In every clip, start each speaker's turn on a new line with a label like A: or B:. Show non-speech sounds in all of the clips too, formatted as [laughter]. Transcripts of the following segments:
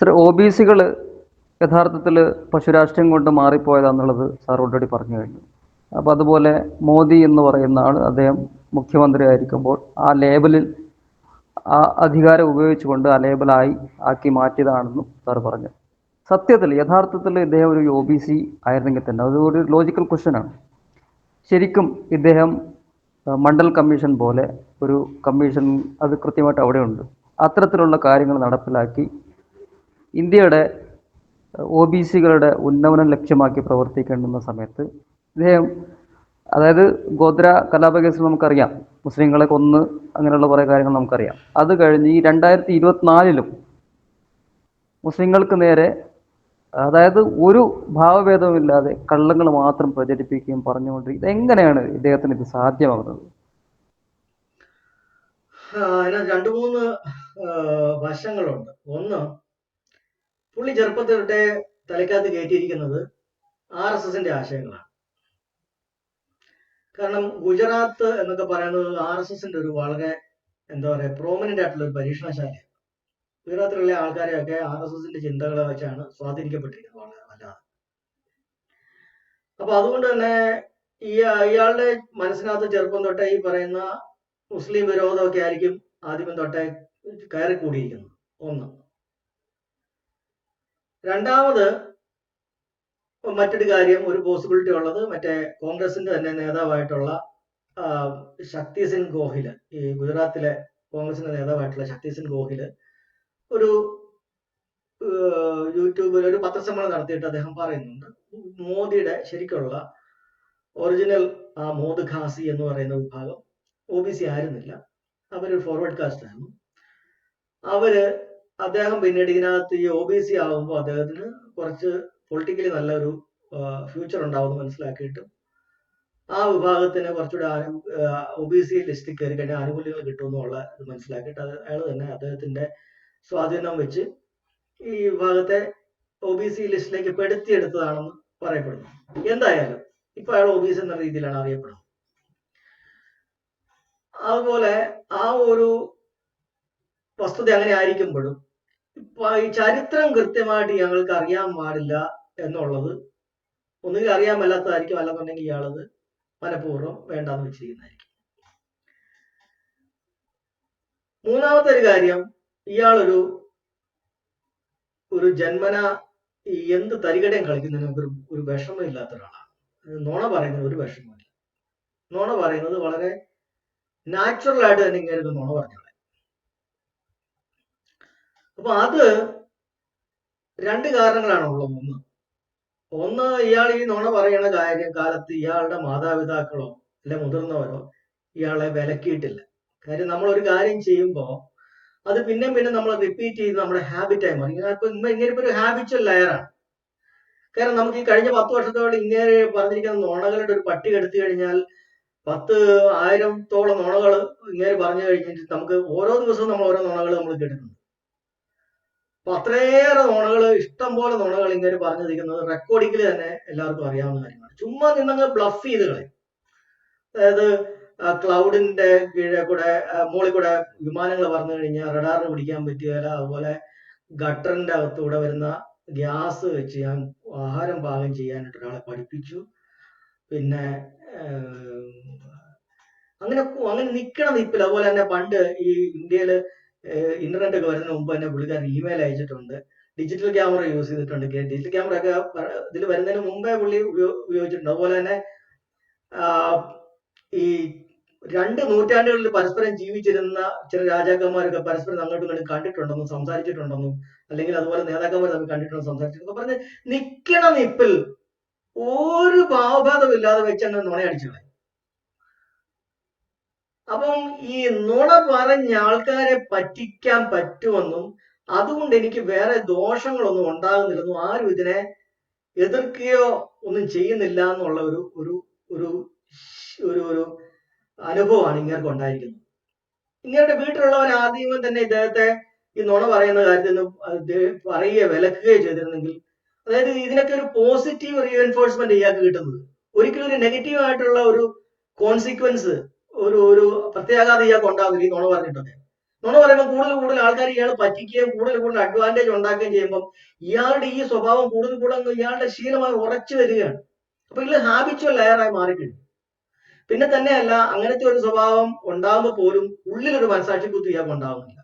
A: Sir O B സികൾ യഥാർത്ഥത്തിൽ പശുരാഷ്ട്രീയം കൊണ്ട് മാറിപ്പോയതാന്നുള്ളത് sir already പറഞ്ഞു കഴിഞ്ഞു. അപ്പം അതുപോലെ മോദി എന്ന് പറയുന്ന ആൾ അദ്ദേഹം മുഖ്യമന്ത്രി ആയിരിക്കുമ്പോൾ ആ ലേബലിൽ ആ അധികാരം ഉപയോഗിച്ചുകൊണ്ട് ആ ലേബലായി ആക്കി മാറ്റിയതാണെന്നും സാർ പറഞ്ഞു. സത്യത്തിൽ യഥാർത്ഥത്തിൽ ഇദ്ദേഹം ഒരു ഒ ബി സി ആയിരുന്നെങ്കിൽ തന്നെ അത് ഒരു ലോജിക്കൽ ക്വസ്റ്റ്യനാണ് ശരിക്കും ഇദ്ദേഹം മണ്ഡൽ കമ്മീഷൻ പോലെ ഒരു കമ്മീഷൻ അത് കൃത്യമായിട്ട് അവിടെയുണ്ട്. അത്തരത്തിലുള്ള കാര്യങ്ങൾ നടപ്പിലാക്കി ഇന്ത്യയുടെ ഒ ബി സികളുടെ ഉന്നമനം ലക്ഷ്യമാക്കി പ്രവർത്തിക്കേണ്ടുന്ന സമയത്ത് ഇദ്ദേഹം അതായത് ഗോത്ര കലാപ കേസിൽ നമുക്കറിയാം മുസ്ലിങ്ങളെ കൊന്ന് അങ്ങനെയുള്ള കുറേ കാര്യങ്ങൾ നമുക്കറിയാം. അത് കഴിഞ്ഞ് ഈ രണ്ടായിരത്തി ഇരുപത്തിനാലിലും മുസ്ലിങ്ങൾക്ക് നേരെ അതായത് ഒരു ഭാവഭേദവുമില്ലാതെ കള്ളങ്ങൾ മാത്രം പ്രചരിപ്പിക്കുകയും പറഞ്ഞുകൊണ്ട് ഇതെങ്ങനെയാണ് ഇദ്ദേഹത്തിന് ഇത് സാധ്യമാകുന്നത്?
B: രണ്ടു മൂന്ന് വശങ്ങളുണ്ട്. ഒന്ന് പുള്ളി ചെറുപ്പത്തിലെ തലയ്ക്കകത്ത് കയറ്റിയിരിക്കുന്നത് ആർ എസ് എസിന്റെ ആശയങ്ങളാണ്. കാരണം ഗുജറാത്ത് എന്നൊക്കെ പറയുന്നത് ആർ എസ് എസിന്റെ ഒരു വളരെ എന്താ പറയാ പ്രോമിനന്റ് ആയിട്ടുള്ള ഒരു പരീക്ഷണശാലയാണ്. ഗുജറാത്തിലുള്ള ആൾക്കാരെയൊക്കെ ആർ എസ് എസിന്റെ ചിന്തകളെ വെച്ചാണ് സ്വാധീനിക്കപ്പെട്ടിരിക്കുന്നത്. വളരെ വല്ലാതെ അപ്പൊ അതുകൊണ്ട് തന്നെ ഈ ഇയാളുടെ മനസ്സിനകത്ത് ചെറുപ്പം തൊട്ടേ ഈ പറയുന്ന മുസ്ലിം വിരോധമൊക്കെ ആയിരിക്കും ആദ്യം തൊട്ടേ കയറി കൂടിയിരിക്കുന്നത് ഒന്ന്. രണ്ടാമത് മറ്റൊരു കാര്യം ഒരു പോസിബിലിറ്റി ഉള്ളത് മറ്റേ കോൺഗ്രസിന്റെ തന്നെ നേതാവായിട്ടുള്ള ശക്തി സിംഗ് ഗോഹിൽ ഈ ഗുജറാത്തിലെ കോൺഗ്രസിന്റെ നേതാവായിട്ടുള്ള ശക്തി സിംഗ് ഗോഹിൽ ഒരു യൂട്യൂബിൽ ഒരു പത്രസമ്മേളനം നടത്തിയിട്ട് അദ്ദേഹം പറയുന്നുണ്ട്. മോദിയുടെ ശരിക്കുള്ള ഒറിജിനൽ ആ മോദ് ഖാസി എന്ന് പറയുന്ന വിഭാഗം ഒ ബി സി ആയിരുന്നില്ല. അവരൊരു ഫോർവേഡ് കാസ്റ്റ് ആയിരുന്നു. അവർ അദ്ദേഹം പിന്നീട് ഇതിനകത്ത് ഈ ഒ ബി സി ആകുമ്പോൾ അദ്ദേഹത്തിന് കുറച്ച് പൊളിറ്റിക്കലി നല്ലൊരു ഫ്യൂച്ചർ ഉണ്ടാവുമെന്ന് മനസ്സിലാക്കിയിട്ട് ആ വിഭാഗത്തിന് കുറച്ചുകൂടെ ഒ ബി സി ലിസ്റ്റിൽ കയറി കഴിഞ്ഞാൽ ആനുകൂല്യങ്ങൾ കിട്ടുമെന്നുള്ള മനസ്സിലാക്കിയിട്ട് അത് അയാൾ തന്നെ അദ്ദേഹത്തിന്റെ സ്വാധീനം വെച്ച് ഈ വിഭാഗത്തെ ഒ ബി സി ലിസ്റ്റിലേക്ക് പെടുത്തിയെടുത്തതാണെന്ന് പറയപ്പെടുന്നു. എന്തായാലും ഇപ്പൊ അയാൾ ഒ ബി സി എന്ന രീതിയിലാണ് അറിയപ്പെടുന്നത്. അതുപോലെ ആ ഒരു വസ്തുത അങ്ങനെ ആയിരിക്കുമ്പോഴും ഇപ്പൊ ഈ ചരിത്രം കൃത്യമായിട്ട് ഞങ്ങൾക്ക് അറിയാൻ പാടില്ല എന്നുള്ളത് ഒന്നുകിൽ അറിയാൻ മേലാത്തതായിരിക്കും അല്ലെന്നുണ്ടെങ്കിൽ ഇയാളത് മനഃപൂർവം വേണ്ടാന്ന് വെച്ചിരിക്കുന്നതായിരിക്കും. മൂന്നാമത്തെ ഒരു കാര്യം ഇയാളൊരു ഒരു ജന്മന എന്ത് തരികടയും കളിക്കുന്നതിന് ഒരു ഒരു വിഷമം ഇല്ലാത്ത ഒരാളാണ് നുണ പറയുന്നത് ഒരു വിഷമമില്ല. നുണ പറയുന്നത് വളരെ നാച്ചുറൽ ആയിട്ട് തന്നെ ഇങ്ങനെ ഒരു നുണ പറഞ്ഞു അപ്പൊ അത് രണ്ട് കാരണങ്ങളാണ് ഉള്ളത്. ഒന്ന് ഒന്ന് ഇയാൾ ഈ നുണ പറയുന്ന കാര്യം കാലത്ത് ഇയാളുടെ മാതാപിതാക്കളോ അല്ലെ മുതിർന്നവരോ ഇയാളെ വിലക്കിയിട്ടില്ല. കാര്യം നമ്മൾ ഒരു കാര്യം ചെയ്യുമ്പോൾ അത് പിന്നെ പിന്നെ നമ്മൾ റിപ്പീറ്റ് ചെയ്ത് നമ്മുടെ ഹാബിറ്റായി മാറി. ഇങ്ങനെ ഇപ്പൊ ഇങ്ങനെ ഇപ്പൊ ഒരു ഹാബിച്വൽ ലെയറാണ് കാരണം നമുക്ക് ഈ കഴിഞ്ഞ പത്ത് വർഷത്തോടെ ഇങ്ങനെ പറഞ്ഞിരിക്കുന്ന നുണകളുടെ ഒരു പട്ടിക എടുത്തു കഴിഞ്ഞാൽ പത്ത് ആയിരത്തോളം നുണകൾ ഇങ്ങനെ പറഞ്ഞു കഴിഞ്ഞിട്ട് നമുക്ക് ഓരോ ദിവസവും നമ്മൾ ഓരോ നുണകൾ നമ്മൾ കേട്ടിട്ടുണ്ട്. അപ്പൊ അത്രയേറെ നുണകൾ ഇഷ്ടം പോലെ നുണകൾ ഇങ്ങനെ പറഞ്ഞിരിക്കുന്നത് റെക്കോർഡിങ്ങിൽ തന്നെ എല്ലാവർക്കും അറിയാവുന്ന കാര്യമാണ്. ചുമ്മാ നിന്നങ്ങ് ബ്ലഫ് ചെയ്ത് കളയും. അതായത് ക്ലൗഡിന്റെ കീഴെ കൂടെ മുകളിൽ കൂടെ വിമാനങ്ങൾ പറഞ്ഞു കഴിഞ്ഞാൽ റഡാറിന് പിടിക്കാൻ പറ്റുകയില്ല. അതുപോലെ ഗട്ടറിന്റെ അകത്തൂടെ വരുന്ന ഗ്യാസ് വെച്ച് ഞാൻ ആഹാരം പാകം ചെയ്യാനായിട്ട് ഒരാളെ പഠിപ്പിച്ചു. പിന്നെ അങ്ങനെ അങ്ങനെ നിക്കണ നിപ്പിൽ അതുപോലെ തന്നെ പണ്ട് ഈ ഇന്ത്യയിൽ ഇന്റർനെറ്റ് ഒക്കെ വരുന്നതിന് മുമ്പ് തന്നെ പുള്ളിക്കാരൻ ഇമെയിൽ അയച്ചിട്ടുണ്ട്. ഡിജിറ്റൽ ക്യാമറ യൂസ് ചെയ്തിട്ടുണ്ട്. ഡിജിറ്റൽ ക്യാമറ ഒക്കെ ഇതിൽ വരുന്നതിന് മുമ്പേ പുള്ളി ഉപയോഗിച്ചിട്ടുണ്ട്. അതുപോലെ തന്നെ ഈ രണ്ട് നൂറ്റാണ്ടുകളിൽ പരസ്പരം ജീവിച്ചിരുന്ന ചില രാജാക്കന്മാരൊക്കെ പരസ്പരം അങ്ങോട്ടും ഇങ്ങോട്ടും കണ്ടിട്ടുണ്ടെന്നും സംസാരിച്ചിട്ടുണ്ടെന്നും അല്ലെങ്കിൽ അതുപോലെ നേതാക്കന്മാർ തമ്മിൽ കണ്ടിട്ടുണ്ടെന്നും സംസാരിച്ചിട്ടുണ്ടെന്നും പറഞ്ഞ് നിക്കണ നിപ്പിൽ ഒരു ഭാവഭേദവും ഇല്ലാതെ വെച്ചങ്ങ് നുണയടിച്ചു കളയും അപ്പം ഈ നുണ പറഞ്ഞ ആൾക്കാരെ പറ്റിക്കാൻ പറ്റുമെന്നും അതുകൊണ്ട് എനിക്ക് വേറെ ദോഷങ്ങളൊന്നും ഉണ്ടാകുന്നില്ലെന്നും ആരും ഇതിനെ എതിർക്കുകയോ ഒന്നും ചെയ്യുന്നില്ല എന്നുള്ള ഒരു ഒരു ഒരു ഒരു അനുഭവമാണ് ഇങ്ങേർക്ക് ഉണ്ടായിരിക്കുന്നത്. ഇങ്ങേരുടെ വീട്ടിലുള്ളവർ ആദ്യമേ തന്നെ ഇദ്ദേഹത്തെ ഈ നുണ പറയുന്ന കാര്യത്തിൽ നിന്ന് പറയുകയോ വിലക്കുകയോ ചെയ്തിരുന്നെങ്കിൽ അതായത് ഇതിനൊക്കെ ഒരു പോസിറ്റീവ് റീഎൻഫോഴ്സ്മെന്റ് ഇയാൾക്ക് കിട്ടുന്നത്. ഒരിക്കലും ഒരു നെഗറ്റീവ് ആയിട്ടുള്ള ഒരു കോൺസിക്വൻസ് ഒരു ഒരു പ്രത്യാഘാതം ഇയാൾക്ക് ഉണ്ടാകുന്നില്ല ഈ നുണ പറഞ്ഞിട്ടൊക്കെ. നുണ പറയുമ്പോൾ കൂടുതൽ കൂടുതൽ ആൾക്കാർ ഇയാൾ പറ്റിക്കുകയും കൂടുതൽ കൂടുതൽ അഡ്വാന്റേജ് ഉണ്ടാക്കുകയും ചെയ്യുമ്പോൾ ഇയാളുടെ ഈ സ്വഭാവം കൂടുതൽ കൂടുതൽ ഇയാളുടെ ശീലമായി ഉറച്ചു വരികയാണ്. അപ്പൊ ഇതിൽ ഹാബിച്വൽ ലെയറായി മാറിക്കഴിഞ്ഞു. പിന്നെ തന്നെയല്ല അങ്ങനത്തെ ഒരു സ്വഭാവം ഉണ്ടാകുമ്പോൾ പോലും ഉള്ളിലൊരു കുത്തി ഇയാൾക്ക് ഉണ്ടാവുന്നില്ല.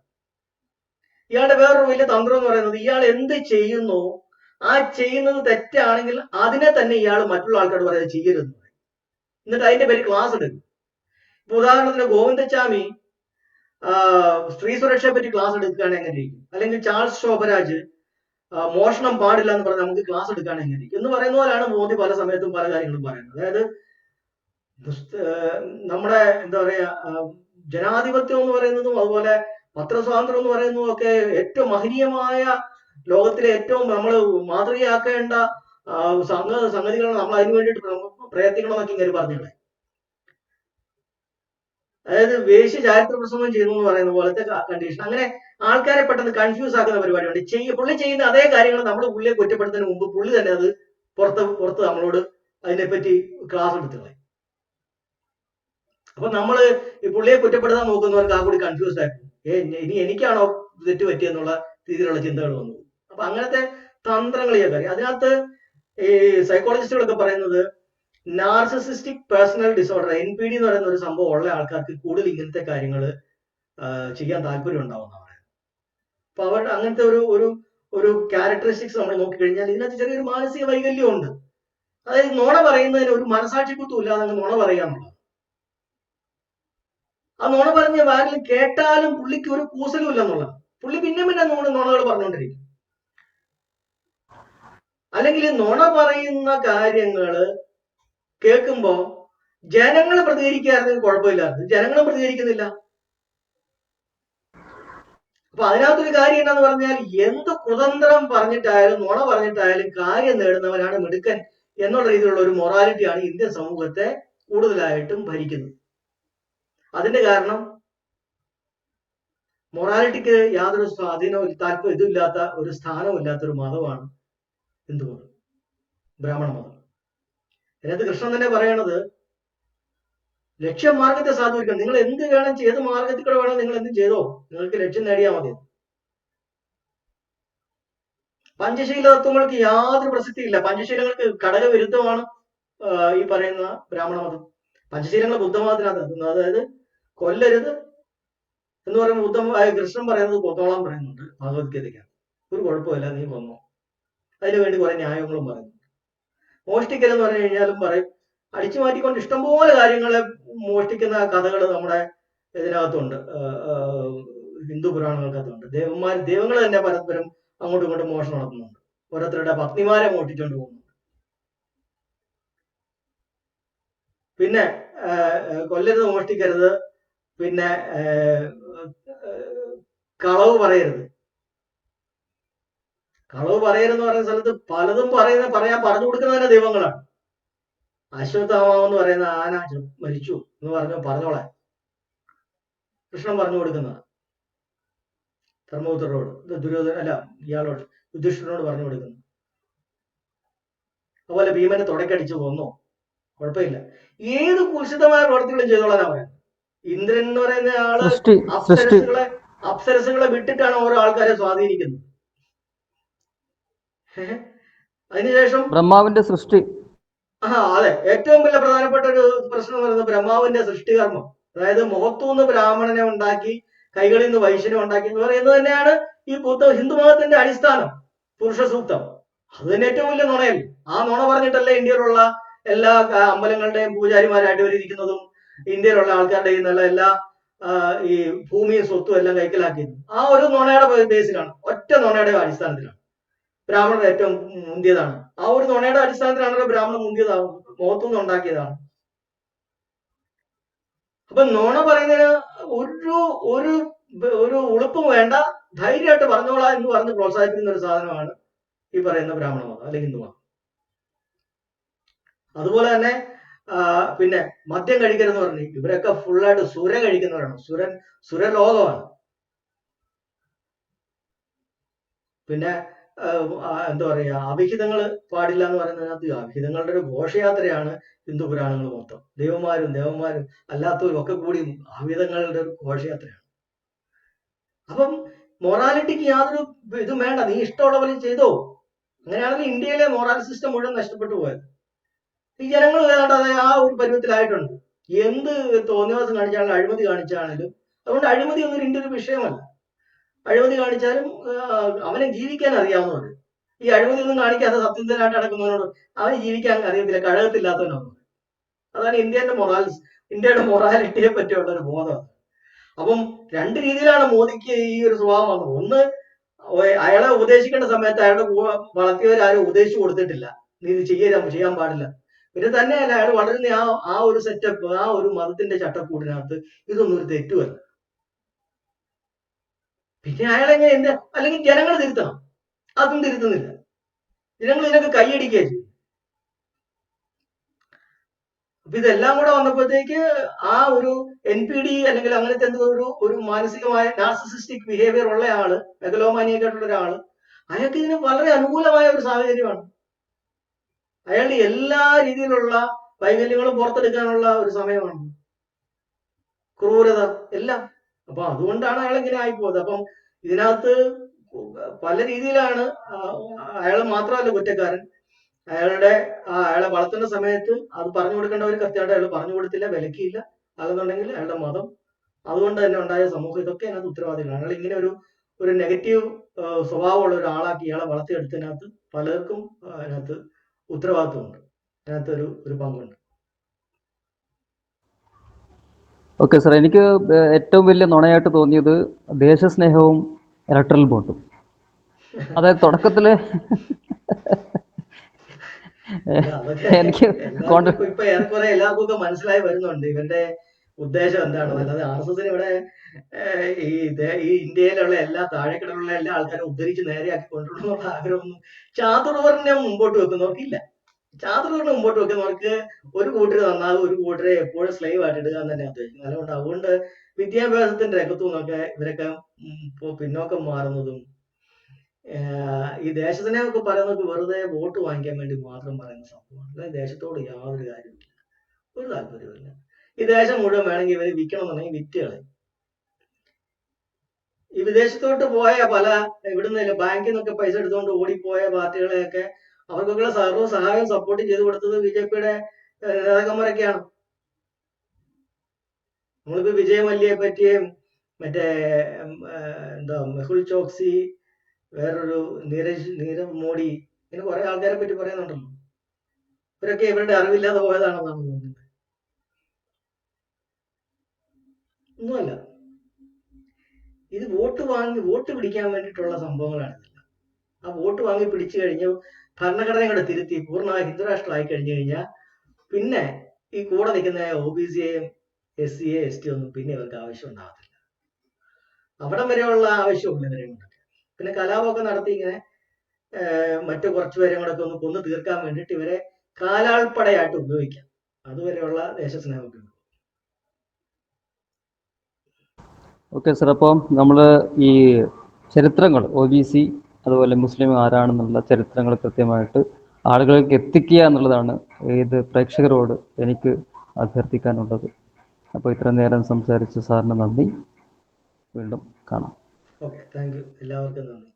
B: ഇയാളുടെ വേറൊരു വലിയ തന്ത്രം എന്ന് പറയുന്നത് ഇയാൾ എന്ത് ചെയ്യുന്നു ആ ചെയ്യുന്നത് തെറ്റാണെങ്കിൽ അതിനെ തന്നെ ഇയാൾ മറ്റുള്ള ആൾക്കാരോട് പറയുന്നത് ചെയ്യരുത് എന്നിട്ട് അതിന്റെ പേര് ക്ലാസ് എടുക്കും. ഇപ്പൊ ഉദാഹരണത്തിന് ഗോവിന്ദച്ചാമി സ്ത്രീ സുരക്ഷയെ പറ്റി ക്ലാസ് എടുക്കുകയാണെങ്കിൽ എങ്ങനെ ഇരിക്കും? അല്ലെങ്കിൽ ചാൾസ് ശോഭരാജ് മോഷണം പാടില്ല എന്ന് പറഞ്ഞ് നമുക്ക് ക്ലാസ് എടുക്കുകയാണെങ്കിൽ എന്ന് പറയുന്ന പോലെയാണ് മോദി പല സമയത്തും പല കാര്യങ്ങളും പറയുന്നത്. അതായത് നമ്മുടെ എന്താ പറയാ ജനാധിപത്യം എന്ന് പറയുന്നതും അതുപോലെ പത്രസ്വാതന്ത്ര്യം എന്ന് പറയുന്നതും ഒക്കെ ഏറ്റവും മഹനീയമായ ലോകത്തിലെ ഏറ്റവും നമ്മൾ മാതൃകയാക്കേണ്ട സംഗ സംഗതികളാണ് നമ്മൾ അതിനു വേണ്ടിയിട്ട് പ്രയത്നിക്കണം പ്രയത്നിക്കണമെന്നൊക്കെ ഇങ്ങനെ പറഞ്ഞില്ലേ അതായത് വേശ്യ ചാരിത്ര പ്രസംഗം ചെയ്യുന്നു എന്ന് പറയുന്ന പോലത്തെ കണ്ടീഷൻ അങ്ങനെ ആൾക്കാരെ പെട്ടെന്ന് കൺഫ്യൂസ് ആക്കുന്ന പരിപാടിയുണ്ട്. ചെയ്യ പുള്ളി ചെയ്യുന്ന അതേ കാര്യങ്ങൾ നമ്മൾ പുള്ളിയെ കുറ്റപ്പെടുത്തുന്നതിന് മുമ്പ് പുള്ളി തന്നെ അത് പുറത്ത് പുറത്ത് നമ്മളോട് അതിനെപ്പറ്റി ക്ലാസ് എടുത്തുകളെ അപ്പൊ നമ്മൾ ഈ പുള്ളിയെ കുറ്റപ്പെടുത്താൻ നോക്കുന്നവർക്ക് ആ കൂടി കൺഫ്യൂസ് ആക്കും ഇനി എനിക്കാണോ തെറ്റ് പറ്റിയെന്നുള്ള രീതിയിലുള്ള ചിന്തകൾ വന്നു അപ്പൊ അങ്ങനത്തെ തന്ത്രങ്ങൾ ചെയ്യാൻ കാര്യം അതിനകത്ത് ഈ സൈക്കോളജിസ്റ്റുകളൊക്കെ പറയുന്നത് narcissistic personal disorder N P D എന്ന് പറയുന്ന ഒരു സംഭവം ഉള്ള ആൾക്കാർക്ക് കൂടുതൽ ഇങ്ങനത്തെ കാര്യങ്ങൾ ചെയ്യാൻ താല്പര്യം പറയുന്നത്. അപ്പൊ അവരുടെ അങ്ങനത്തെ ഒരു ഒരു ഒരു ക്യാരക്ടറിസ്റ്റിക്സ് നമ്മൾ നോക്കിക്കഴിഞ്ഞാൽ ഇതിനകത്ത് ചെറിയൊരു മാനസിക വൈകല്യം ഉണ്ട് അതായത് നുണ പറയുന്നതിന് ഒരു മനസാക്ഷിക്കുത്തും ഇല്ലാതെ അങ്ങ് നുണ പറയാന്നുള്ളത് ആ നോണ പറഞ്ഞ വാരിൽ കേട്ടാലും പുള്ളിക്ക് ഒരു കൂസലും എന്നുള്ള പുള്ളി പിന്നെ പിന്നെ നോണ നോണകൾ പറഞ്ഞുകൊണ്ടിരിക്കും. അല്ലെങ്കിൽ നോണ നുണ പറയുന്ന കാര്യങ്ങൾ കേൾക്കുമ്പോ ജനങ്ങൾ പ്രതികരിക്കായിരുന്നെങ്കിൽ കുഴപ്പമില്ലായിരുന്നു. ജനങ്ങളും പ്രതികരിക്കുന്നില്ല. അപ്പൊ അതിനകത്തൊരു കാര്യം എന്താന്ന് പറഞ്ഞാൽ എന്ത് കുതന്ത്രം പറഞ്ഞിട്ടായാലും നുണ പറഞ്ഞിട്ടായാലും കാര്യം നേടുന്നവനാണ് മിടുക്കൻ എന്നുള്ള രീതിയിലുള്ള ഒരു മൊറാലിറ്റിയാണ് ഇന്ത്യൻ സമൂഹത്തെ കൂടുതലായിട്ടും ഭരിക്കുന്നത്. അതിന്റെ കാരണം മൊറാലിറ്റിക്ക് യാതൊരു സ്വാധീനവും താല്പര്യം ഇതില്ലാത്ത ഒരു സ്ഥാനവും ഇല്ലാത്ത ഒരു മതമാണ് ഹിന്ദു ബ്രാഹ്മണ മതം. അതിനകത്ത് കൃഷ്ണൻ തന്നെ പറയണത് ലക്ഷ്യമാർഗത്തെ സാധൂരിക്കണം നിങ്ങൾ എന്ത് വേണം ഏത് മാർഗത്തിൽ കൂടെ വേണം നിങ്ങൾ എന്ത് ചെയ്തോ നിങ്ങൾക്ക് ലക്ഷ്യം നേടിയാൽ മതി. പഞ്ചശീല തത്വങ്ങൾക്ക് യാതൊരു പ്രസക്തിയില്ല പഞ്ചശീലങ്ങൾക്ക് ഘടകവിരുദ്ധമാണ് വിരുദ്ധമാണ് ഈ പറയുന്ന ബ്രാഹ്മണ മതം. പഞ്ചശീലങ്ങൾ ബുദ്ധമതത്തിനകത്ത് അതായത് കൊല്ലരുത് എന്ന് പറയുമ്പോൾ ഉത്തമ കൃഷ്ണൻ പറയുന്നത് കൊത്തോളം പറയുന്നുണ്ട് ഭഗവത്ഗീതയ്ക്ക്. ഒരു കുഴപ്പമില്ല നീ കൊന്നു അതിനു വേണ്ടി കുറെ ന്യായങ്ങളും പറയുന്നു മോഷ്ടിക്കൽ എന്ന് പറഞ്ഞു കഴിഞ്ഞാലും പറയും അടിച്ചു മാറ്റിക്കൊണ്ട് ഇഷ്ടംപോലെ കാര്യങ്ങളെ മോഷ്ടിക്കുന്ന കഥകൾ നമ്മുടെ ഇതിനകത്തുണ്ട്. ഹിന്ദു പുരാണങ്ങൾക്കകത്തുണ്ട്. ദേവന്മാർ ദൈവങ്ങൾ തന്നെ പരസ്പരം അങ്ങോട്ടും ഇങ്ങോട്ടും മോഷണം നടത്തുന്നുണ്ട്. ഓരോരുത്തരുടെ പത്നിമാരെ മോഷ്ടിച്ചുകൊണ്ട് പോകുന്നുണ്ട്. പിന്നെ കൊല്ലരുത് മോഷ്ടിക്കരുത് പിന്നെ കളവ് പറയരുത്. കളവ് പറയരുതെന്ന് പറയുന്ന സ്ഥലത്ത് പലതും പറയുന്ന പറയാൻ പറഞ്ഞു കൊടുക്കുന്ന തന്നെ ദൈവങ്ങളാണ്. അശ്വത്ഥാമാവ് എന്ന് പറയുന്ന ആന മരിച്ചു എന്ന് പറഞ്ഞു പറഞ്ഞോളെ കൃഷ്ണൻ പറഞ്ഞു കൊടുക്കുന്നതാണ് ധർമ്മപുത്രരോട് ഇത് ദുര്യോധന അല്ല ഇയാളോട് യുധിഷ്ഠിരനോട് പറഞ്ഞു കൊടുക്കുന്നു. അതുപോലെ ഭീമനെ തുടക്കടിച്ച് കൊന്നോ. കുഴപ്പമില്ല. ഏത് കുൽസിതമായ പ്രവർത്തികളും ചെയ്തോളാനാ പറയുന്നത് ഇന്ദ്രൻ എന്ന് പറയുന്ന
A: ആൾ
B: അപ്സരസുകളെ അപ്സരസുകളെ വിട്ടിട്ടാണ് ഓരോ ആൾക്കാരെ സ്വാധീനിക്കുന്നത്? അതിനുശേഷം
A: ബ്രഹ്മാവിന്റെ സൃഷ്ടി.
B: ആ അതെ. ഏറ്റവും വലിയ പ്രധാനപ്പെട്ട ഒരു പ്രശ്നം എന്ന് പറയുന്നത് ബ്രഹ്മാവിന്റെ സൃഷ്ടികർമ്മം. അതായത് മുഖത്തുനിന്ന് ബ്രാഹ്മണനെ ഉണ്ടാക്കി കൈകളിൽ നിന്ന് വൈശ്യനെ ഉണ്ടാക്കി എന്ന് പറയുന്നത് തന്നെയാണ് ഈ ബുദ്ധ ഹിന്ദു മതത്തിന്റെ അടിസ്ഥാനം പുരുഷ സൂക്തം. അത് തന്നെ ഏറ്റവും വലിയ നുണയല്ലേ? ആ നുണ പറഞ്ഞിട്ടല്ലേ ഇന്ത്യയിലുള്ള എല്ലാ അമ്പലങ്ങളുടെയും പൂജാരിമാരായിട്ട് ഇരിക്കുന്നതും ഇന്ത്യയിലുള്ള ആൾക്കാരുടെ കയ്യിൽ നിന്നുള്ള എല്ലാ ഈ ഭൂമിയും സ്വത്തും എല്ലാം കൈക്കലാക്കിയിരുന്നു. ആ ഒരു നുണയുടെ ബേസിലാണ് ഒറ്റ നുണയുടെ അടിസ്ഥാനത്തിലാണ്. ബ്രാഹ്മണർ ഏറ്റവും മുന്തിയതാണ്. ആ ഒരു നുണയുടെ അടിസ്ഥാനത്തിലാണല്ലോ ബ്രാഹ്മണർ മുന്തിയതാവും മുഖത്തുനിന്ന് ഉണ്ടാക്കിയതാണ്. അപ്പൊ നുണ പറയുന്നതിന് ഒരു ഒരു ഒരു ഉളുപ്പും വേണ്ട ധൈര്യമായിട്ട് പറഞ്ഞോളാം എന്ന് പറഞ്ഞ് പ്രോത്സാഹിപ്പിക്കുന്ന ഒരു സാധനമാണ് ഈ പറയുന്ന ബ്രാഹ്മണ മതം അല്ലെങ്കിൽ ഹിന്ദു മതം. അതുപോലെ തന്നെ പിന്നെ മദ്യം കഴിക്കരുതെന്ന് പറഞ്ഞു. ഇവരൊക്കെ ഫുള്ളായിട്ട് സുര കഴിക്കുന്നവരാണ്. സുരൻ സുരലോകമാണ്. പിന്നെ എന്താ പറയാ അവിഹിതങ്ങൾ പാടില്ല എന്ന് പറയുന്നതിനകത്ത് അവിഹിതങ്ങളുടെ ഒരു ഘോഷയാത്രയാണ് ഹിന്ദു പുരാണങ്ങൾ മൊത്തം. ദേവന്മാരും ദേവന്മാരും അല്ലാത്തവരും ഒക്കെ കൂടി അവിഹിതങ്ങളുടെ ഒരു ഘോഷയാത്രയാണ്. അപ്പം മൊറാലിറ്റിക്ക് യാതൊരു ഇതും വേണ്ട. നീ ഇഷ്ടമുള്ള പോലെ ചെയ്തോ. അങ്ങനെയാണെങ്കിൽ ഇന്ത്യയിലെ മൊറാൽ സിസ്റ്റം മുഴുവൻ നഷ്ടപ്പെട്ടു പോയത്. ഈ ജനങ്ങൾ ഏതാണ്ട് അത് ആ ഒരു പരുവത്തിലായിട്ടുണ്ട്. എന്ത് തോന്നിവാസം കാണിച്ചാലും അഴിമതി കാണിച്ചാണെങ്കിലും അതുകൊണ്ട് അഴിമതി ഒന്നും ഇന്ത്യ ഒരു വിഷയമല്ല. അഴിമതി കാണിച്ചാലും അവനെ ജീവിക്കാൻ അറിയാവുന്നവര്. ഈ അഴിമതി ഒന്നും കാണിക്കാതെ സത്യസന്ധനായിട്ട് നടക്കുന്നവനോട് അവന് ജീവിക്കാൻ അറിയത്തില്ല കഴകത്തില്ലാത്തവനാണ് അതാണ് ഇന്ത്യന്റെ മൊറാൽ ഇന്ത്യയുടെ മൊറാലിറ്റിയെ പറ്റിയുള്ള ഒരു ബോധം അപ്പം രണ്ട് രീതിയിലാണ് മോദിക്ക് ഈ ഒരു സ്വഭാവം വന്നത്. ഒന്ന് അയാളെ ഉപദേശിക്കേണ്ട സമയത്ത് അയാളുടെ വളർത്തിയവരാരും ഉപദേശിച്ചു കൊടുത്തിട്ടില്ല. നീ ഇത് ചെയ്യാൻ ചെയ്യാൻ പാടില്ല. പിന്നെ തന്നെയല്ല അയാൾ വളരുന്ന ആ ആ ഒരു സെറ്റപ്പ് ആ ഒരു മതത്തിന്റെ ചട്ടക്കൂടിനകത്ത് ഇതൊന്നും ഒരു തെറ്റുമല്ല. പിന്നെ അയാൾ എങ്ങനെ എന്താ അല്ലെങ്കിൽ ജനങ്ങൾ തിരുത്തണം. അതും തിരുത്തുന്നില്ല. ജനങ്ങൾ ഇതിനൊക്കെ കൈയടിക്കുക ചെയ്യും. അപ്പൊ ഇതെല്ലാം കൂടെ വന്നപ്പോഴത്തേക്ക് ആ ഒരു എൻ പി ഡി അല്ലെങ്കിൽ അങ്ങനത്തെ എന്തോ ഒരു ഒരു മാനസികമായ നാർസിസിസ്റ്റിക് ബിഹേവിയർ ഉള്ള ആൾ മെഗലോമാനിയൊക്കെ ആയിട്ടുള്ള ഒരാൾ അയാൾക്ക് ഇതിന് വളരെ അനുകൂലമായ ഒരു സാഹചര്യമാണ്. അയാളുടെ എല്ലാ രീതിയിലുള്ള വൈകല്യങ്ങളും പുറത്തെടുക്കാനുള്ള ഒരു സമയമാണ്. ക്രൂരത എല്ലാം. അപ്പൊ അതുകൊണ്ടാണ് അയാൾ ഇങ്ങനെ ആയിപ്പോയത്. അപ്പം ഇതിനകത്ത് പല രീതിയിലാണ് അയാൾ മാത്രമല്ല കുറ്റക്കാരൻ. അയാളുടെ ആ അയാളെ വളർത്തുന്ന സമയത്ത് അത് പറഞ്ഞു കൊടുക്കേണ്ട ഒരു കൃത്യമായിട്ട് അയാൾ പറഞ്ഞു കൊടുത്തില്ല വിലക്കിയില്ല. അതെന്നുണ്ടെങ്കിൽ അയാളുടെ മതം അതുകൊണ്ട് തന്നെ ഉണ്ടായ സമൂഹം ഇതൊക്കെ അതിനകത്ത് ഉത്തരവാദികളാണ്. അയാൾ ഇങ്ങനെ ഒരു ഒരു നെഗറ്റീവ് സ്വഭാവമുള്ള ഒരാളാക്കി ഇയാളെ വളർത്തിയെടുത്തതിനകത്ത് പലർക്കും അതിനകത്ത് ഉത്തരവാദിത്വമുണ്ട്. അതിനകത്ത് ഒരു ഒരു പങ്കുണ്ട്.
A: ഓക്കെ സാർ എനിക്ക് ഏറ്റവും വലിയ നുണയായിട്ട് തോന്നിയത് ദേശസ്നേഹവും ഇലക്ട്രൽ ബോണ്ടും അതായത്
B: തുടക്കത്തിൽ [laughs]
A: എനിക്ക്
B: ഇപ്പൊ ഏറെക്കുറെ എല്ലാവർക്കും മനസ്സിലായി വരുന്നുണ്ട്. ഇവന്റെ ഉദ്ദേശം എന്താണ്? അല്ലാതെ ആർ എസ് എസിന് ഇവിടെ ഈ ഈ ഇന്ത്യയിലുള്ള എല്ലാ താഴെക്കിടലുള്ള എല്ലാ ആൾക്കാരും ഉദ്ധരിച്ച് നേരെയാക്കി കൊണ്ടുവരണമെന്നുള്ള ആഗ്രഹമൊന്നും ചാതുർവർണയം മുമ്പോട്ട് വെക്കുന്നവർക്കില്ല. ചാതുർവർണം മുമ്പോട്ട് വെക്കുന്നവർക്ക് ഒരു കൂട്ടര് വന്നാൽ ഒരു കൂട്ടരെ എപ്പോഴും സ്ലൈവ് ആയിട്ട് എന്ന് തന്നെ ഉദ്ദേശിക്കുന്നത്. അതുകൊണ്ട് അതുകൊണ്ട് വിദ്യാഭ്യാസത്തിന്റെ രംഗത്തു നിന്നൊക്കെ ഇവരൊക്കെ പിന്നോക്കം മാറുന്നതും ഈ ദേശത്തിനെ ഒക്കെ പറയുന്നത് വെറുതെ വോട്ട് വാങ്ങിക്കാൻ വേണ്ടി മാത്രം പറയുന്ന സംഭവമാണ്. ദേശത്തോട് യാതൊരു കാര്യമില്ല ഒരു താല്പര്യമില്ല ഈ ദേശം മുഴുവൻ വേണമെങ്കിൽ ഇവർ വിൽക്കണമെന്നുണ്ടെങ്കിൽ വിറ്റുകളെ ഈ വിദേശത്തോട്ട് പോയ പല ഇവിടുന്ന് ബാങ്കിൽ നിന്നൊക്കെ പൈസ എടുത്തുകൊണ്ട് ഓടിപ്പോയ പാർട്ടികളെയൊക്കെ അവർക്കൊക്കെയുള്ള സർവ സഹായം സപ്പോർട്ട് ചെയ്തു കൊടുത്തത് ബി ജെ പിയുടെ നേതാക്കന്മാരൊക്കെയാണ്. നമ്മളിപ്പോ വിജയ് മല്യയെ പറ്റിയും മറ്റേ എന്താ മെഹുൽ ചോക്സി വേറൊരു നീരജ് നീരവ് മോഡി ഇങ്ങനെ കുറെ ആൾക്കാരെ പറ്റി പറയുന്നുണ്ടല്ലോ. ഇവരൊക്കെ ഇവരുടെ അറിവില്ലാതെ പോയതാണെന്നാണ് തോന്നുന്നത്. ഒന്നുമല്ല. ഇത് വോട്ട് വാങ്ങി വോട്ട് പിടിക്കാൻ വേണ്ടിയിട്ടുള്ള സംഭവങ്ങളാണ് ആ വോട്ട് വാങ്ങി പിടിച്ചു കഴിഞ്ഞു ഭരണഘടന കൂടെ തിരുത്തി പൂർണമായി ഹിന്ദുരാഷ്ട്രമായി കഴിഞ്ഞു കഴിഞ്ഞാൽ പിന്നെ ഈ കൂടെ നിൽക്കുന്ന O B സിയെയും S C A S T ഒന്നും പിന്നെ ഇവർക്ക് ആവശ്യം ഉണ്ടാകത്തില്ല. അവിടം വരെയുള്ള ആവശ്യമുള്ള ഇവരെ പിന്നെ കലാപമൊക്കെ നടത്തി ഇങ്ങനെ മറ്റു കുറച്ച് പേരെ കൂടെ ഒന്ന് കൊന്നു തീർക്കാൻ വേണ്ടിയിട്ട് ഇവരെ കാലാൾപ്പടയായിട്ട് ഉപയോഗിക്കാം. അതുവരെയുള്ള ദേശസ്നേഹമൊക്കെ
A: ഓക്കെ സാർ. അപ്പം നമ്മൾ ഈ ചരിത്രങ്ങൾ ഒ ബി സി അതുപോലെ മുസ്ലിം ആരാണെന്നുള്ള ചരിത്രങ്ങൾ കൃത്യമായിട്ട് ആളുകളിലേക്ക് എത്തിക്കുക എന്നുള്ളതാണ് ഏത് പ്രേക്ഷകരോട് എനിക്ക് അഭ്യർത്ഥിക്കാനുള്ളത്. അപ്പോൾ ഇത്ര നേരം സംസാരിച്ച സാറിന് നന്ദി. വീണ്ടും കാണാം.
B: Okay thank you. എല്ലാവർക്കും നന്ദി.